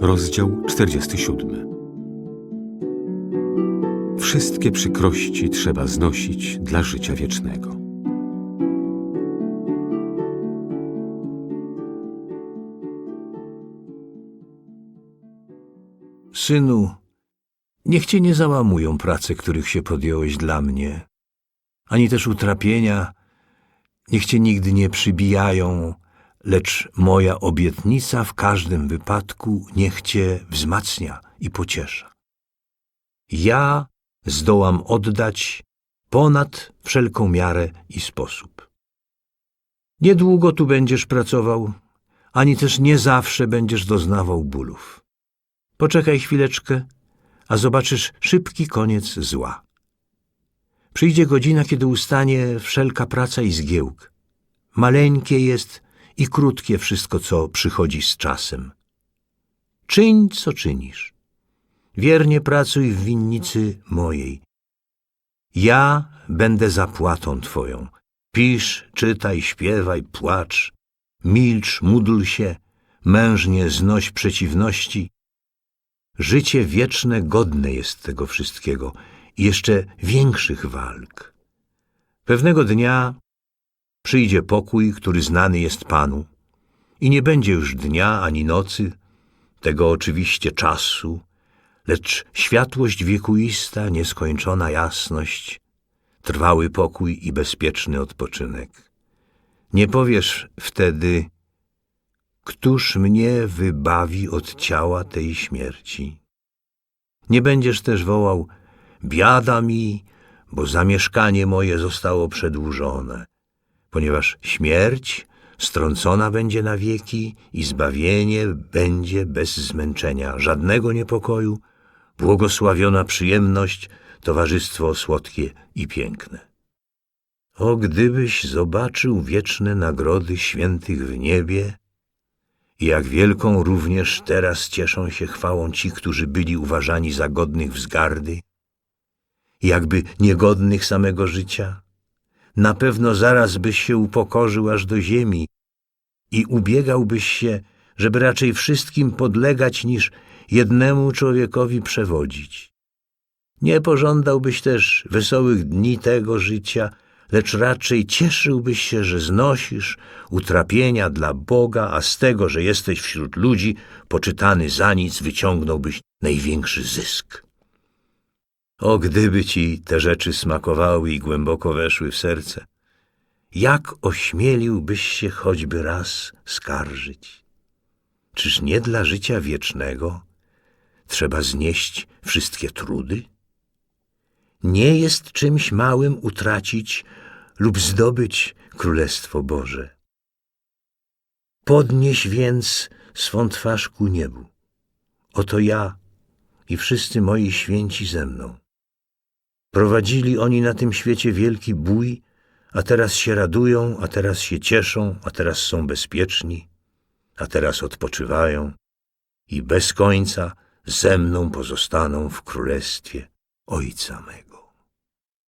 Rozdział 47. Wszystkie przykrości trzeba znosić dla życia wiecznego. Synu, niech cię nie załamują prace, których się podjąłeś dla mnie, ani też utrapienia, niech cię nigdy nie przybijają, lecz moja obietnica w każdym wypadku niech cię wzmacnia i pociesza. Ja zdołam oddać ponad wszelką miarę i sposób. Niedługo tu będziesz pracował, ani też nie zawsze będziesz doznawał bólów. Poczekaj chwileczkę, a zobaczysz szybki koniec zła. Przyjdzie godzina, kiedy ustanie wszelka praca i zgiełk. Maleńkie jest i krótkie wszystko, co przychodzi z czasem. Czyń, co czynisz. Wiernie pracuj w winnicy mojej. Ja będę zapłatą twoją. Pisz, czytaj, śpiewaj, płacz. Milcz, módl się, mężnie znoś przeciwności. Życie wieczne godne jest tego wszystkiego i jeszcze większych walk. Pewnego dnia przyjdzie pokój, który znany jest Panu, i nie będzie już dnia ani nocy, tego oczywiście czasu, lecz światłość wiekuista, nieskończona jasność, trwały pokój i bezpieczny odpoczynek. Nie powiesz wtedy, Któż mnie wybawi od ciała tej śmierci? Nie będziesz też wołał, biada mi, bo zamieszkanie moje zostało przedłużone, ponieważ śmierć strącona będzie na wieki i zbawienie będzie bez zmęczenia, żadnego niepokoju, błogosławiona przyjemność, towarzystwo słodkie i piękne. O, gdybyś zobaczył wieczne nagrody świętych w niebie, jak wielką również teraz cieszą się chwałą ci, którzy byli uważani za godnych wzgardy, jakby niegodnych samego życia, na pewno zaraz byś się upokorzył aż do ziemi i ubiegałbyś się, żeby raczej wszystkim podlegać niż jednemu człowiekowi przewodzić. Nie pożądałbyś też wesołych dni tego życia, lecz raczej cieszyłbyś się, że znosisz utrapienia dla Boga, a z tego, że jesteś wśród ludzi, poczytany za nic, wyciągnąłbyś największy zysk. O, gdyby ci te rzeczy smakowały i głęboko weszły w serce, jak ośmieliłbyś się choćby raz skarżyć? Czyż nie dla życia wiecznego trzeba znieść wszystkie trudy? nie jest czymś małym utracić lub zdobyć Królestwo Boże. Podnieś więc swą twarz ku niebu. Oto ja i wszyscy moi święci ze mną. Prowadzili oni na tym świecie wielki bój, a teraz się radują, a teraz się cieszą, a teraz są bezpieczni, a teraz odpoczywają i bez końca ze mną pozostaną w królestwie Ojca mego.